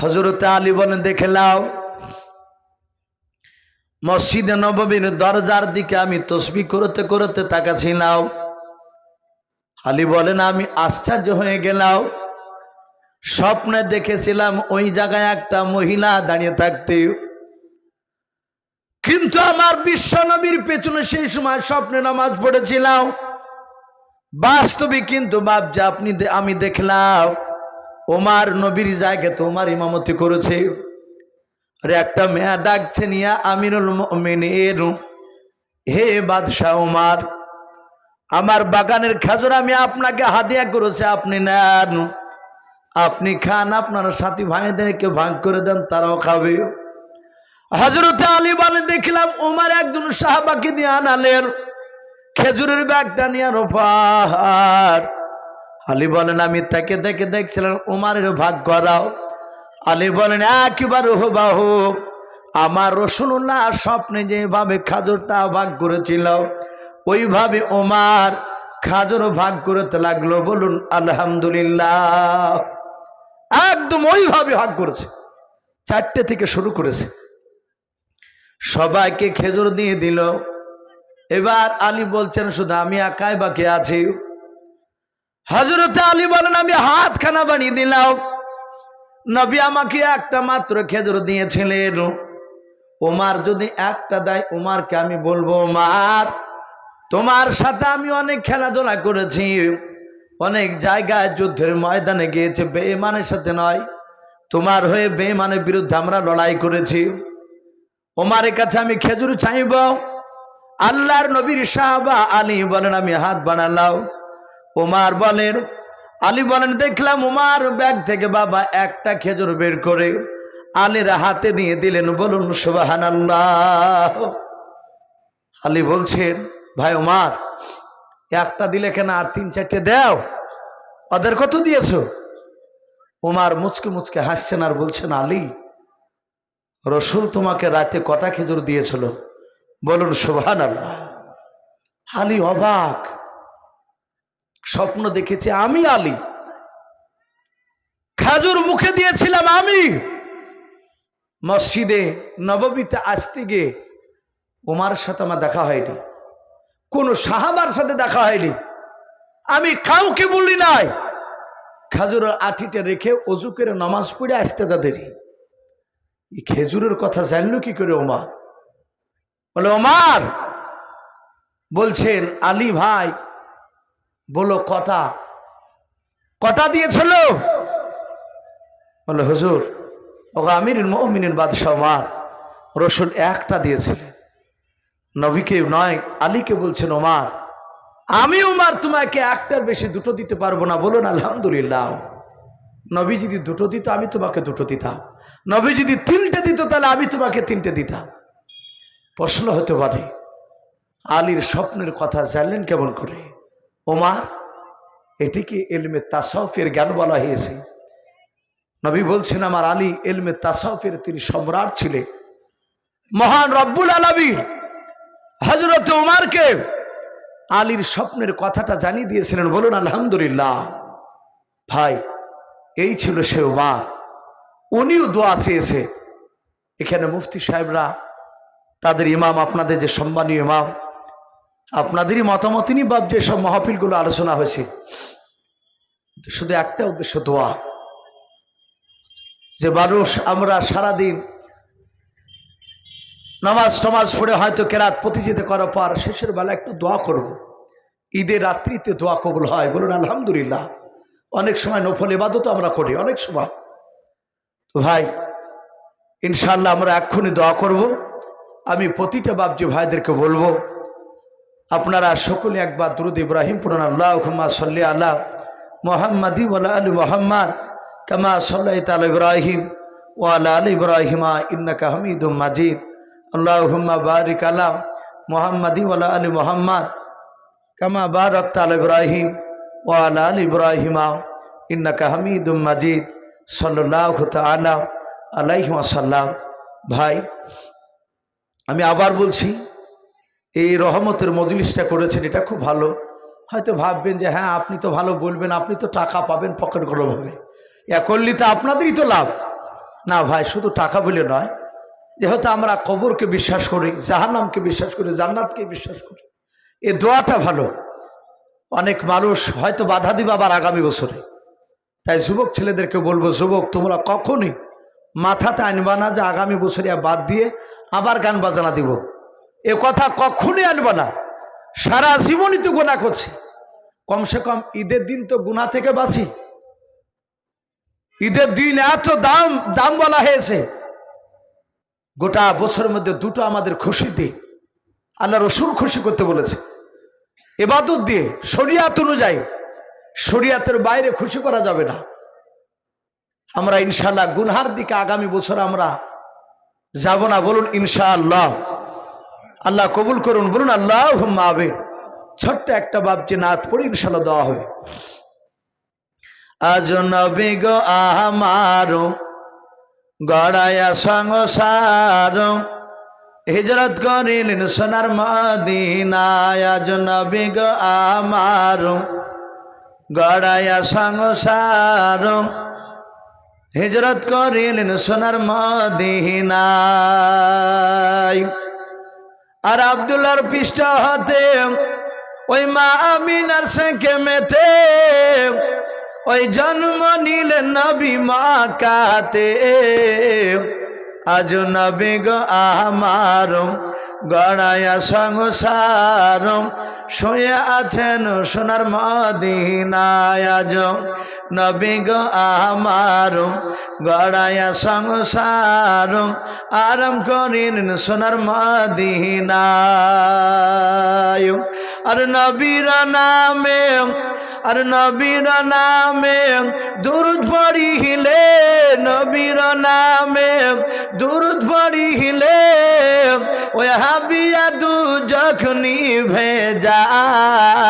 হজরত আলী বলেন, দেখে লাও মসজিদে নববীর দরজার দিকে আমি তসবি করতে করতে তাকাছিলাম। আলী বলেন, আমি আশ্চর্য হয়ে গেলাম। স্বপ্নে দেখেছিলাম ওই জায়গায় একটা মহিলা দাঁড়িয়ে থাকতে। কিন্তু আমার বিশ্ব নবীর পেছনে সেই সময় স্বপ্নে নামাজ পড়েছিলাম। বাস্তবে কিন্তু বাপজা আপনি আমি দেখলাম। ওমার নবীর জায়গায় তো ওমার ইমামতি করেছে। আরে একটা মেয়া ডাকছে নিয়া, আমিরুল মুমিনিন। হে বাদশাহ ওমার, আমার বাগানের খেজুর আমি আপনাকে হাদিয়া করেছে, আপনি নেন। আপনি খান, আপনার সাথী ভাইদেরকে ভাগ করে দেন, তারাও খাবে। হজরত আলী বলে, দেখলাম ওমার একজন সাহাবাকে দিয়ে আনালেন। খেজুরের ব্যাগটা নিয়ে রোপার আলী বলেন, আমি তাকে দেখে দেখছিলাম, উমারের ভাগ করাও আলী বলেন, একবার বাহু আমার রসুল্লাহ স্বপ্নে যেভাবে খাজরটা ভাগ করেছিল, ওইভাবে ওমার খাজর ভাগ করতে লাগল। বলুন, আলহামদুলিল্লাহ। একদম ওইভাবে ভাগ করেছে, চারটে থেকে শুরু করেছে। সবাইকে খেজুর দিয়ে দিল। এবার আলী বলছেন, শুধু আমি একাই বাকি আছি। হজরত আলী বলেন, আমি হাত খানা বানিয়ে দিলাম। নবী আমাকে একটা মাত্র খেজুর দিয়েছিলেন। ওমার যদি একটা দেয় ওমারকে আমি বলব ওমার তোমার সাথে আমি অনেক খেলাধুলা করেছি। অনেক জায়গায় যুদ্ধের ময়দানে গিয়েছে বেমানের সাথে নয়, তোমার হয়ে বেমানের বিরুদ্ধে আমরা লড়াই করেছি। ওমারের কাছে আমি খেজুর চাইব। আল্লাহর নবীর সাহাবা আলী বলেন, আমি হাত বানালাম। ওমার বলেন, আলী বলেন, দেখলাম উমার ব্যাগ থেকে বাবা একটা খেজুর বের করে আলীর হাতে দিয়ে দিলেন। বলুন সুবাহান আলী বলছেন, ভাই উমার, একটা দিলে কেন আর তিন চারটে দাও? ওদের কত দিয়েছ? উমার মুচকে মুচকে হাসছেন আর বলছেন, আলী, রসুল তোমাকে রাতে কটা খেজুর দিয়েছিল? বলুন সুবহান আল্লাহ আলী অবাক। স্বপ্ন দেখেছি আমি আলী। খাজুর মুখে দিয়েছিলাম আমি। মসজিদে নববীতে আসতে গিয়ে উমার সাথে আমার দেখা হয়নি। কোন সাহাবার সাথে দেখা হয়নি। আমি কাউকে বলি নাই। খাজুরের আঠিটা রেখে অজু করে নামাজ পড়ে আসতে তাদের এই খেজুরের কথা জানলো কি করে ওমা বলে ওমার বলছেন, আলী ভাই বলো কটা কটা দিয়েছিল? বলে, হুজুর ও আমির মমিনের বাদশাহ ওমার, রসুল একটা দিয়েছিলেন। নবীকে নয়, আলীকে বলছেন ওমার। আমি উমার তোমাকে একটার বেশি দুটো দিতে পারব না। বলুন, আলহামদুলিল্লাহ। নবী যদি দুটো দিত, আমি তোমাকে দুটো দিতাম। নবী যদি তিনটে দিত, তাহলে আমি তোমাকে তিনটে দিতাম। প্রশ্ন হতে পারে, আলীর স্বপ্নের কথা জানলেন কেমন করে? ওমার এটিকে এলমে তাসাউফের জ্ঞান বলা হয়েছে। নবী বলছেন, আমার আলী এলমে তাসাউফের তিনি সম্রাট ছিলেন। মহান রব্বুল আলবীর হজরত উমারকে আলীর স্বপ্নের কথাটা জানিয়ে দিয়েছিলেন। বলুন, আলহামদুলিল্লাহ, ভাই, এই ছিল সে উমার উনিও দোয়া চেয়েছে এখানে মুফতি সাহেবরা, তাদের ইমাম, আপনাদের যে সম্মানীয় ইমাম আপনাদেরই মতামত নিয়ে বাপ যে সব মহাফিলগুলো আলোচনা হয়েছে। শুধু একটা উদ্দেশ্য দোয়া। যে মানুষ আমরা সারাদিন নামাজ টামাজ পড়ে হয়তো কেরাত প্রতিযোগিতা করার পর শেষের বেলা একটু দোয়া করব। ঈদের রাত্রিতে দোয়া কবুল হয়, বলুন আলহামদুলিল্লাহ। অনেক সময় নফল এবাদতও আমরা করি, অনেক সময়। তো ভাই ইনশাল্লাহ আমরা এক্ষুনি দোয়া করব। আমি প্রতিটা বাবজি ভাইদেরকে বলব আপনারা সকলে একবার দুরুদ ইব্রাহিম পুরান আল্লাহ হুম্মা সাল্লি আল্লাহ মোহাম্মদি ওয়ালা আলী মোহাম্মদ, কামা সাল্লাহ তাল ইব্রাহিম ওয়ালা আলী ইব্রাহিমা ইন্নাকা হামিদুম মাজিদ। আল্লাহ হুম্মা বারিক আলা মোহাম্মদি ওয়ালা আলী মোহাম্মদ, কামা বারক তাল ইব্রাহিম ওয়ালা আলী ইব্রাহিমা ইন্নাকা হামিদুম মাজিদ। সাল্লাহ তালা আলাইহি ওয়াসাল্লাম। ভাই, আমি আবার বলছি এই রহমতের মজলিসটা করেছেন, এটা খুব ভালো। হয়তো ভাববেন যে হ্যাঁ আপনি তো ভালো বলবেন, আপনি তো টাকা পাবেন, পকেট গরম হবে। করলে তো আপনাদেরই তো লাভ। না ভাই, শুধু টাকা বলে নয়, যেহেতু আমরা কবরকে বিশ্বাস করি, জাহান্নামকে বিশ্বাস করি, জান্নাতকে বিশ্বাস করি, এ দোয়াটা ভালো। অনেক মানুষ হয়তো বাধা দিবে আবার আগামী বছরে। তাই যুবক ছেলেদেরকে বলব, যুবক, তোমরা কখনই মাথাতে আনবা না যে আগামী বছরে বাদ দিয়ে আবার গান বাজানা দিব। এ কথা কখনই আনবা না। সারা জীবনই তো গোনা করছি। কমসে কম ঈদের দিন তো গুণা থেকে বাঁচি। ঈদের দিন এত দাম দাম বলা হয়েছে। গোটা বছরের মধ্যে দুটো আমাদের খুশি দিক আল্লাহ রসুল খুশি করতে বলেছে। এবাদত দিয়ে, শরিয়াত অনুযায়ী, শরিয়াতের বাইরে খুশি করা যাবে না। আমরা ইনশাল্লাহ গুনহার দিকে আগামী বছর আমরা যাব না বলুন ইনশাআল্লাহ। আল্লাহ কবুল করুন, বলুন আল্লাহ আবে ছোট্ট একটা বাপজি নাথ পড়ে ইনশাল্লাহ দেওয়া হবে। আজ নবী গো আমারো গড়ায়া সংসার। হিজরত করিলেন সোনার মদিনায়। আজ নবী গো আমারো গড়ায়া সংসার। হিজরত করিলেন সোনার মদিনায়। আর আবদুল্লার পৃষ্ঠ হতে, ওই মা আমিনার সেঁকে মেতে, ওই জন্ম নিলেন নবী মা কাতে আজ নবী গো আমার গড়ায়া সংসার, শুয়ে আছেন সোনার মদিনায় আজ। নবী গো আমার গড়ায়া সংসার আরাম করিলেন সোনার মদিনায় আর নবীর নামে আর নবীর নামে দুরুদ পড়িলে, নবীর নামে দুরুদ পড়িলে, ওই হাবিয়া দু যখনই ভেজায়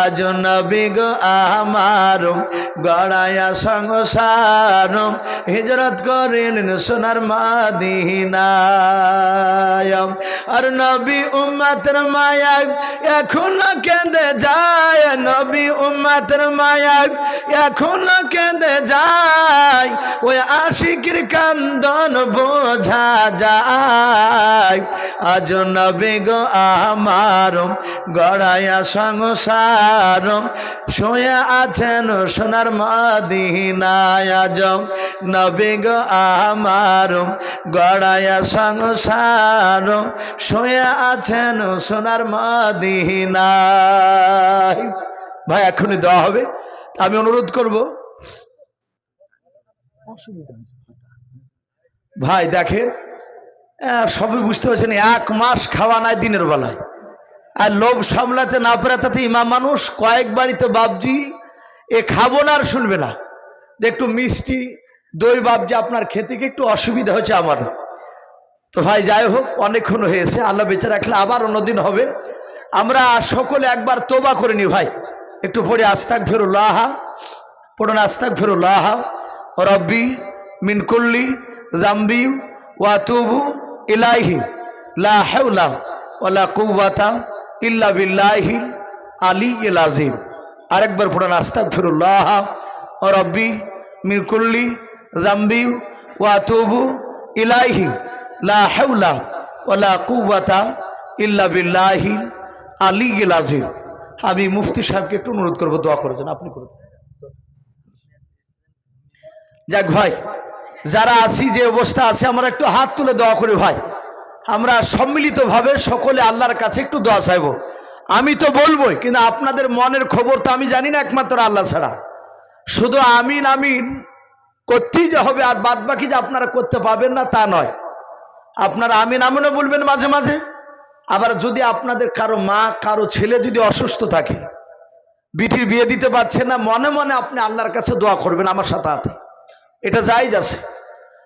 আজ আমার গড়ায়া সংসার হিজরত করেন সোনার মাদিনায় আর নবী উম্মাতের মায়ায় এখনও কেঁদে যায়, নবী উম্মাতের মায়ায় এখনও কেঁদে যায়, ওই আশিকির কান্দন বোঝা যায়। আজ নবী গো আমার গড়ায়া সংসার শুয়ে আছেন সোনার মদিনায় আজ নবী গো আমার গড়ায়া সংসার শুয়ে আছেন সোনার মদিনায়। ভাই এখনই দেওয়া হবে। আমি অনুরোধ করব। ভাই দেখেন সবই বুঝতে পারছেন এক মাস খাওয়া নাই দিনের বেলায়। আর লোভ সামলাতে না পারে তাতে ইমাম মানুষ কয়েক বাড়িতে বাবজি, এ খাব না আর শুনবে না। একটু মিষ্টি, দই বাবজি, আপনার খেতে কি একটু অসুবিধা হচ্ছে আমার? তো ভাই, যাই হোক, অনেকক্ষণ হয়েছে, আল্লাহ বেঁচে রাখলে আবার অন্যদিন হবে। আমরা সকলে একবার তোবা করে নি ভাই। একটু পড়ে আস্তাক ফেরুল্লাহ পড়ুন আস্তাক ফেরুল্লাহ রব্বি মিনকুল্লি জাম্বি ওয়াতুবু ইলাইহি, লা হাওলা ওয়ালা কুওয়াতা ইল্লা বিল্লাহি আলী ইল আজিম আরেকবার পড়ুন আস্তাক ফিরুল্লাহ রব্বি মিরকুল্লি জাম্বি ওয়াতুবু ইলাইহি। লা হাওলা ওয়ালা কুওয়াতা ইল্লা বিল্লাহি আলী ইল আজিম আমি মুফতি সাহেবকে একটু অনুরোধ করব, দোয়া করার জন্য। আপনি করুন। যাক ভাই, যারা আছি, যে অবস্থা আছে, আমরা একটু হাত তুলে দোয়া করি ভাই। আমরা সম্মিলিতভাবে সকলে আল্লাহর কাছে একটু দোয়া চাইব। আমি তো বলবোই, কিন্তু আপনাদের মনের খবর তো আমি জানি না একমাত্র আল্লাহ ছাড়া। শুধু আমিন আমিন। করতেই যে হবে, আর বাদ বাকি যে আপনারা করতে পাবেন না তা নয়। আপনারা আমিন, আমিনও বলবেন মাঝে মাঝে। আবার যদি আপনাদের কারও মা, কারও ছেলে যদি অসুস্থ থাকে বিটির বিয়ে দিতে পারছেন না, মনে মনে আপনি আল্লাহর কাছে দোয়া করবেন আমার সাথে হাতে। এটা যাইজ আছে।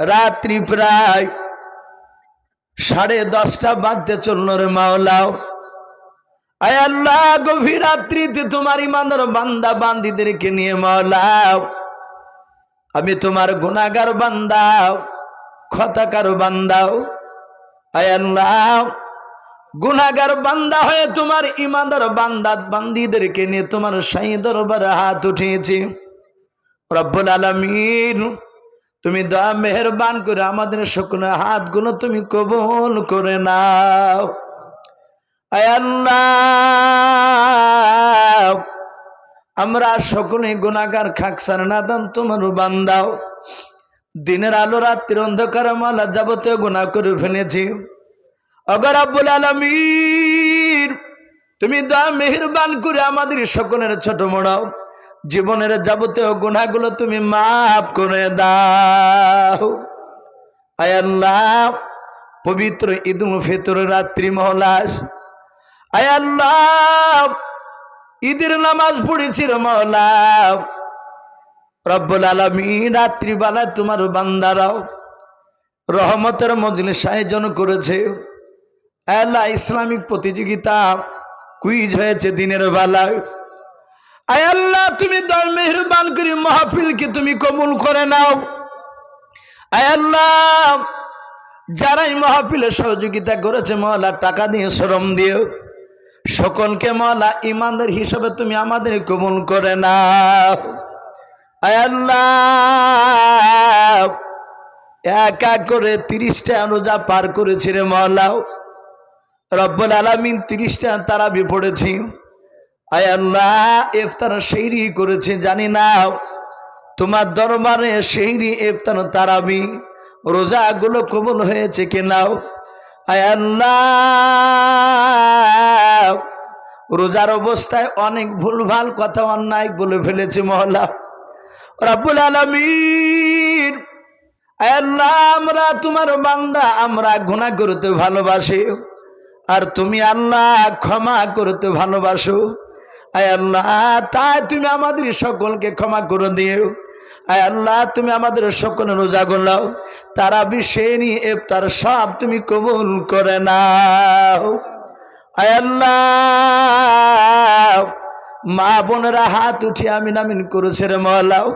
রাত্রি প্রায় সাড়ে দশটা বাজতে চলল রে মাওলাও আয় আল্লাহ, গভীর রাত্রিতে তোমার ইমানের বান্দা বান্দিদেরকে নিয়ে মাওলাও আমি তোমার গুণাগার বান্দাও খতাকার বান্দাও আয় আল্লাহ গুনাগার বান্দা হয়ে তোমার ইমানদার বান্দাত বান্দিদেরকে নিয়ে তোমার সাই দরবারে হাত উঠিয়েছি। রব্বুল আলমিন, তুমি দয়া মেহরবান করে আমাদের সকলে হাতগুলো তুমি কবুল করে নাও। আমরা সকলে গুণাগার খাকসার নাদান তোমার বান্দাও। দিনের আলো, রাত্রির অন্ধকার মালা যাবতীয় গুণা করে ফেলেছি। অগর আব্বুল আলমীর তুমি দা মেহরবান করে আমাদের সকলের ছোট মোড়াও জীবনের যাবতীয় গুণাগুলো তুমি মাফ করে দাও। আয় আল্লাহ, পবিত্র ঈদুল ফিতর রাত্রি মহলাস। আয় আল্লাহ, ঈদের নামাজ পড়েছি রে মহলা। রব্বুল আলমী রাত্রিবেলা তোমার বান্দারাও রহমতের মজলিস আয়োজন করেছে। আল্লাহ ইসলামিক প্রতিযোগিতা কুইজ হয়েছে দিনের বেলায় আয় আল্লাহ, তুমি দল মেহরবান করি মাহফিলকে তুমি কবুল করে নাও। আয় আল্লাহ, যারাই মাহফিলে সহযোগিতা করেছে, মহলা টাকা দিয়ে, শ্রম দিও সকলকে মহলা ইমানদের হিসাবে তুমি আমাদের কবুল করে নাও। আয় আল্লাহ, এক এক করে তিরিশটা রোজা পার করেছি রে মহলাও। রব্বুল আলমিন তিরিশটা তারাবি পড়েছি। আয় আল্লাহ, ইফতার সেইরি করেছে, জানি না। তোমার দরবারে সেইরি ইফতার, তারাবি, রোজাগুলো কবুল হয়েছে কিনাও আয় আল্লাহ, রোজার অবস্থায় অনেক ভুলভাল কথা, অন্যায় বলে ফেলেছে মহলা। রব্বুল আলমিন আল্লাহ, আমরা তোমার বান্দা, আমরা গুণা করতে ভালোবাসি। আর তুমি আল্লাহ ক্ষমা করতে ভালোবাসো। আয় আল্লাহ, তাই তুমি আমাদের সকলকে ক্ষমা করে দিও। আয় আল্লাহ, তুমি আমাদের সকল রোজা গোলাও তারা বিশ্বেনি তার সব তুমি কবুল করে নাও। আয় আল্লাহ, মা বোনেরা হাত উঠে আমিন আমিন করেছে রে মহলাও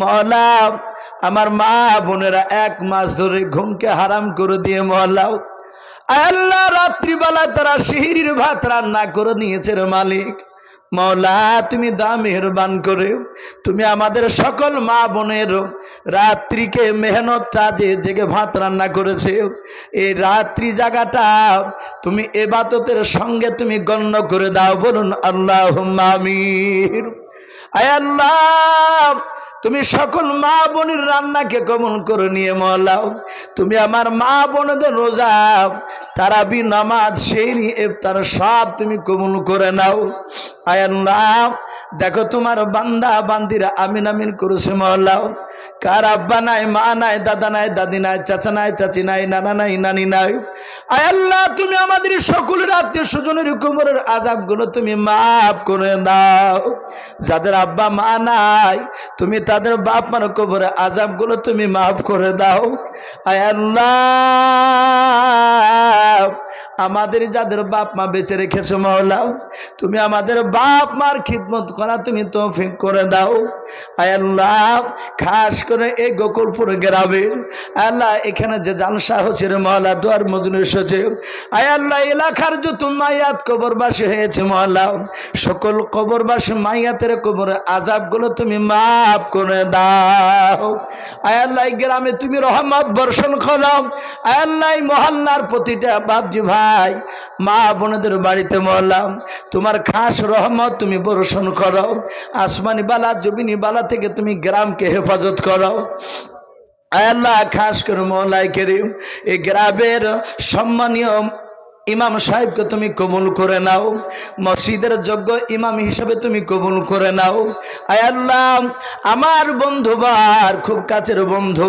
মহলা আমার মা বোনেরা এক মাস ধরে ঘুমকে হারাম করে দিয়ে মহলাও আল্লাহ রাত্রিবেলা তারা শিহির ভাত রান্না করে নিয়েছে রে মালিক। মৌলা, তুমি দা মেহরবান করে, তুমি আমাদের সকল মা বোনের রাত্রিকে মেহনতটা যে জেগে ভাত রান্না করেছে, এই রাত্রি জায়গাটা তুমি এবাততের সঙ্গে তুমি গণ্য করে দাও, বলুন আল্লাহ আমির আয় আল্লাহ তুমি সকল মা বোনের রান্নাকে কমন করে নিয়ে মলাও? তুমি আমার মা বোনদের রোজা তারাবি নামাজ সেই তার সব তুমি কমন করে নাও। আয়াল্লাহ দেখো তোমার বান্দা বান্দিরা আমিন আমিন করেছে মহলাও কার আব্বা নাই, মা নাই, দাদা নাই, দাদি নাই, চাচা নাই, চাচি নাই, নানা নাই, নানি নাই। আয় আল্লাহ, তুমি আমাদের সকলের আত্মীয় স্বজনের কোমরের আজাবগুলো তুমি মাফ করে দাও। যাদের আব্বা, মা নাই, তুমি তাদের বাপ, মার কোমরের আজাবগুলো তুমি মাফ করে দাও। আয় uh, আমাদের যাদের বাপ মা বেঁচে রেখেছো মহলাও তুমি আমাদের বাপ মার খিদমত করা তুমি তৌফিক করে দাও। আল্লাহ, খাস করে এই গোকুলপুর গ্রামের, আল্লাহ এখানে যে জালসা হচ্ছে মহলা দুয়ার মজুর এসেছে। আল্লাহ, এলাকার যত মাইয়াত কবরবাসী হয়েছে মহলা সকল কবরবাসী মাইয়াতের কবরের আজাবগুলো তুমি মাফ করে দাও। আল্লাহ গ্রামে তুমি রহমত বর্ষণ করো। আল্লাহ মহল্লার প্রতিটা বাপজি ভাই মা বোনদের বাড়িতে মরলাম তোমার খাস রহমত তুমি বর্ষণ করো। আসমানি বালা, জমিনি বালা থেকে তুমি গ্রামকে হেফাজত করো। আল্লাহ, খাস করে মৌলাই করিম, এই গ্রামের সম্মানীয় ইমাম সাহেবকে তুমি কবুল করে নাও, মসজিদের যোগ্য ইমাম হিসাবে তুমি কবুল করে নাও। আয় আল্লাহ, আমার বন্ধুবার খুব কাছের বন্ধু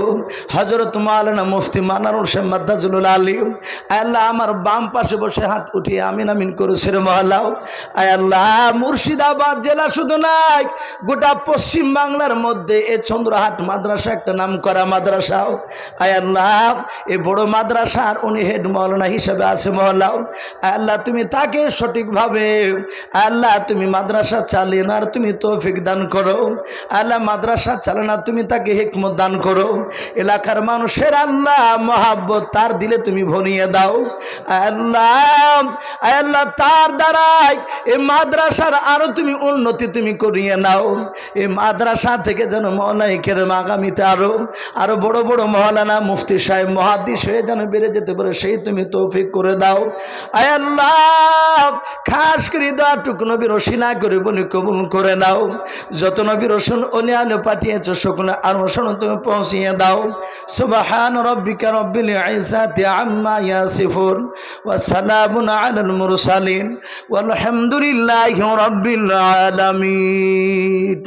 হজরত মালানা মুফতি মানার হোসেন মাদ্দাজুল আলিম, আয় আল্লাহ, আমার বাম পাশে বসে হাত উঠিয়ে আমিন আমিন করেছে রে মহালাও। আয় আল্লাহ, মুর্শিদাবাদ জেলা শুধু নাই, গোটা পশ্চিম বাংলার মধ্যে এ চন্দ্রহাট মাদ্রাসা একটা নাম করা মাদ্রাসাও। আয় আল্লাহ, এ বড় মাদ্রাসার উনি হেড মৌলানা হিসেবে আছে মহলাও আল্লাহ তুমি তাকে সঠিকভাবে, আল্লাহ তুমি মাদ্রাসা চালিয়ে না তুমি তৌফিক দান করো। আল্লাহ মাদ্রাসা চালানা তুমি তাকে হেকমত দান করো। এলাকার মানুষের আল্লাহ মহাব্বত তার দিলে তুমি ভরিয়ে দাও। আল্লাহ আল্লাহ তার দ্বারাই এই মাদ্রাসার আরও তুমি উন্নতি তুমি করিয়ে নাও। এই মাদ্রাসা থেকে যেন মহলাইকের আগামীতে আরও আরও বড় বড় মহলানা মুফতি সাহেব, মহাদিস হয়ে যেন বেড়ে যেতে পারে, সেই তুমি তৌফিক করে দাও। আল্লাহ, খাস করে দোয়াটুক নবীর রসিনা করে বলি কবুল করে নাও। যত নবীর রসুন অনিয়ালে পাঠিয়েছ সকলে আর রসুন তুমি পৌঁছিয়ে দাও। সুবাহান রব্বিকা রব্বিল ইসাতি আম্মা ইয়াসিফুন ওয়া সালামুন আলাল মুরসালিন। রাব্বিল আলামিন।